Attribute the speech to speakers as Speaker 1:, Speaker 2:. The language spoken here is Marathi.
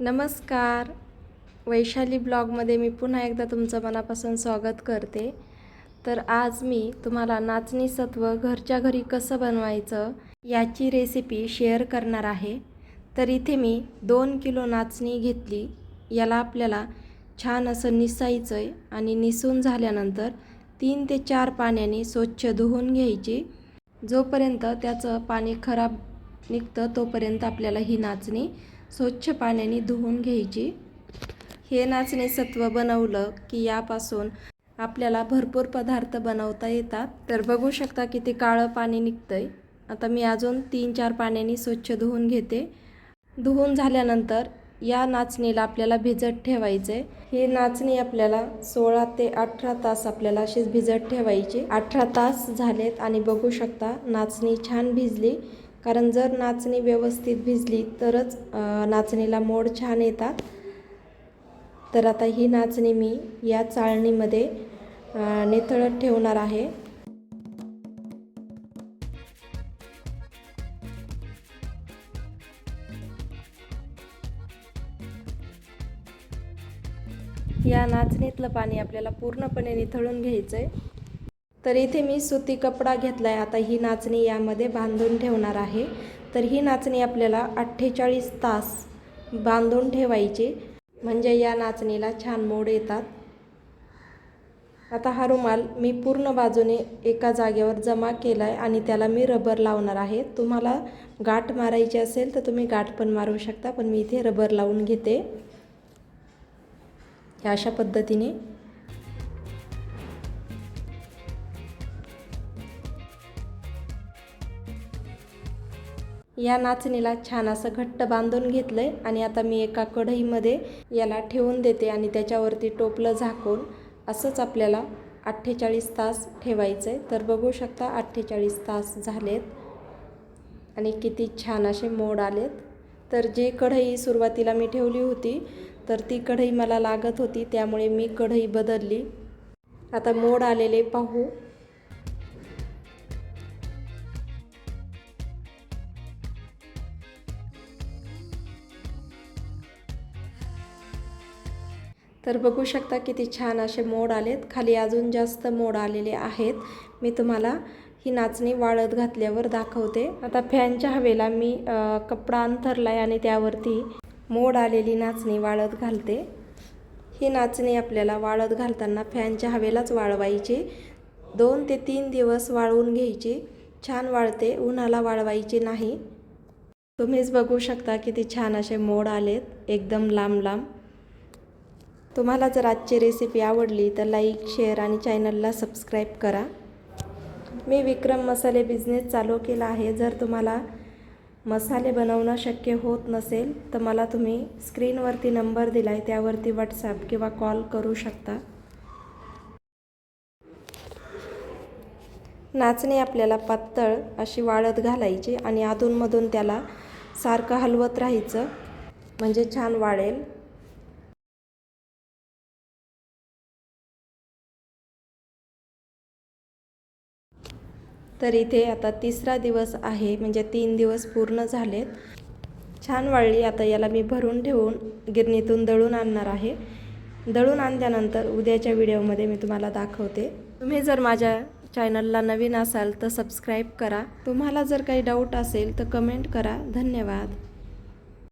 Speaker 1: नमस्कार. वैशाली ब्लॉगमध्ये मी पुन्हा एकदा तुमचं मनापासून स्वागत करते. तर आज मी तुम्हाला नाचणी सत्व घरच्या घरी कसं बनवायचं याची रेसिपी शेअर करणार आहे. तर इथे मी दोन किलो नाचणी घेतली. याला आपल्याला छान असं निसायचं आहे आणि निसून झाल्यानंतर तीन ते चार पाण्याने स्वच्छ धुवून घ्यायची. जोपर्यंत त्याचं पाणी खराब निघतं तोपर्यंत आपल्याला ही नाचणी स्वच्छ पाण्याने धुवून घ्यायची. हे नाचणे सत्व बनवलं की यापासून आपल्याला भरपूर पदार्थ बनवता येतात. तर बघू शकता किती काळं पाणी निघतंय. आता मी अजून तीन चार पाण्याने स्वच्छ धुवून घेते. धुवून झाल्यानंतर या नाचणीला आपल्याला भिजत ठेवायचं आहे ही नाचणी आपल्याला सोळा ते अठरा तास आपल्याला अशीच भिजत ठेवायची. अठरा तास झालेत आणि बघू शकता नाचणी छान भिजली. कारण जर नाचणी व्यवस्थित भिजली तरच नाचणीला मोड छान येतात. तर आता ही नाचणी मी या चाळणीमध्ये निथळत ठेवणार आहे. या नाचणीतलं पाणी आपल्याला पूर्णपणे निथळून घ्यायचं आहे तर इथे मी सुती कपडा घेतला आहे आता ही नाचणी यामध्ये बांधून ठेवणार आहे. तर ही नाचणी आपल्याला अठ्ठेचाळीस तास बांधून ठेवायची. म्हणजे या नाचणीला छान मोड येतात. आता हा रुमाल मी पूर्ण बाजूने एका जागेवर जमा केला आहे आणि त्याला मी रबर लावणार आहे. तुम्हाला गाठ मारायची असेल तर तुम्ही गाठ पण मारू शकता पण मी इथे रबर लावून घेते. ह्या अशा पद्धतीने या नाचणीला छान असं घट्ट बांधून घेतलं आहे आणि आता मी एका कढईमध्ये याला ठेवून देते आणि त्याच्यावरती टोपलं झाकून असंच आपल्याला अठ्ठेचाळीस तास ठेवायचं आहे तर बघू शकता अठ्ठेचाळीस तास झालेत आणि किती छान असे मोड आलेत. तर जी कढई सुरुवातीला मी ठेवली होती तर ती कढई मला लागत होती त्यामुळे मी कढई बदलली. आता मोड आलेले पाहू. तर बघू शकता किती छान असे मोड आलेत. खाली अजून जास्त मोड आलेले आहेत. मी तुम्हाला ही नाचणी वाळत घातल्यावर दाखवते. आता फॅनच्या हवेला मी कपडा अंथरला आहे आणि त्यावरती मोड आलेली नाचणी वाळत घालते. ही नाचणी आपल्याला वाळत घालताना फॅनच्या हवेलाच वाळवायची. दोन ते तीन दिवस वाळवून घ्यायची. छान वाळते उन्हाला वाळवायची नाही. तुम्हीच बघू शकता किती छान असे मोड आलेत. एकदम लांब लांब. तुम्हाला जर आजची रेसिपी आवडली तर लाईक शेअर आणि चॅनलला सबस्क्राईब करा. मी विक्रम मसाले बिझनेस चालू केला आहे. जर तुम्हाला मसाले बनवणं शक्य होत नसेल तर मला तुम्ही स्क्रीनवरती नंबर दिला आहे त्यावरती व्हॉट्सॲप किंवा कॉल करू शकता. नाचणी आपल्याला पातळ अशी वाळत घालायची आणि अधूनमधून त्याला सारखं हलवत राहायचं. म्हणजे छान वाळेल. तर इथे आता तिसरा दिवस आहे म्हणजे तीन दिवस पूर्ण झालेत. छान वाळली आता याला मी भरून ठेवून गिरणीतून दळून आणणार आहे. दळून आणल्यानंतर उद्याच्या व्हिडिओमध्ये मी तुम्हाला दाखवते. तुम्ही जर माझ्या चॅनलला नवीन असाल तर सबस्क्राईब करा. तुम्हाला जर काही डाऊट असेल तर कमेंट करा. धन्यवाद.